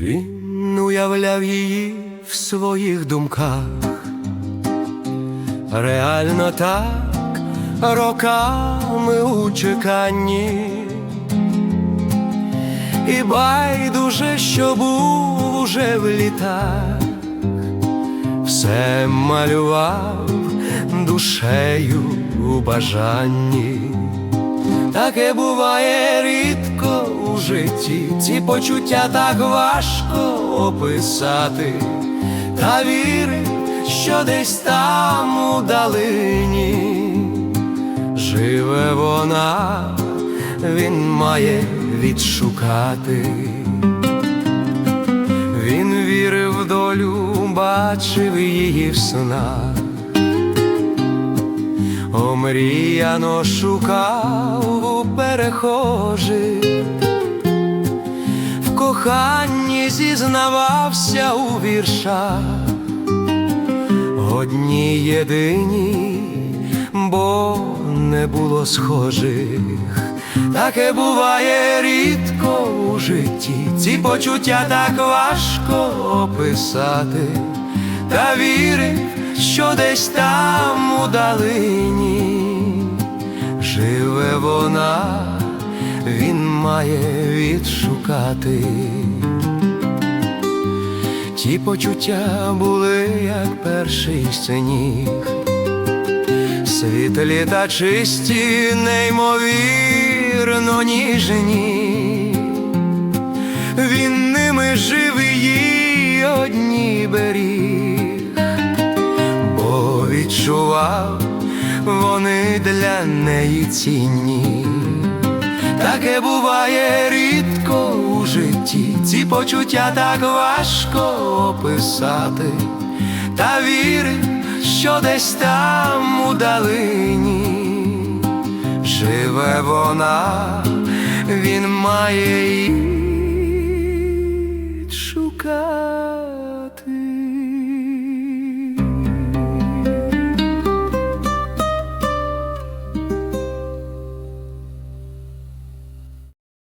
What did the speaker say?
Він уявляв її в своїх думках, реально так, роками у чеканні, і байдуже, що був уже в літах, все малював душею у бажанні. Таке буває рідко у житті, ці почуття так важко описати, та віри, що десь там у далині живе вона, він має відшукати. Він вірив в долю, бачив її в снах. Омріяно шукав у перехожих, в коханні зізнавався у віршах, одні єдині, бо не було схожих. Таке буває рідко у житті, ці почуття так важко описати, та вірив, що десь там у далині живе вона, він має відшукати. Ті почуття були, як перший сніг, світлі та чисті, неймовірно ніжні. Він ними жив вони для неї цінні. Таке буває рідко у житті, ці почуття так важко описати, та вірив, що десь там у далині живе вона, він має її шукати.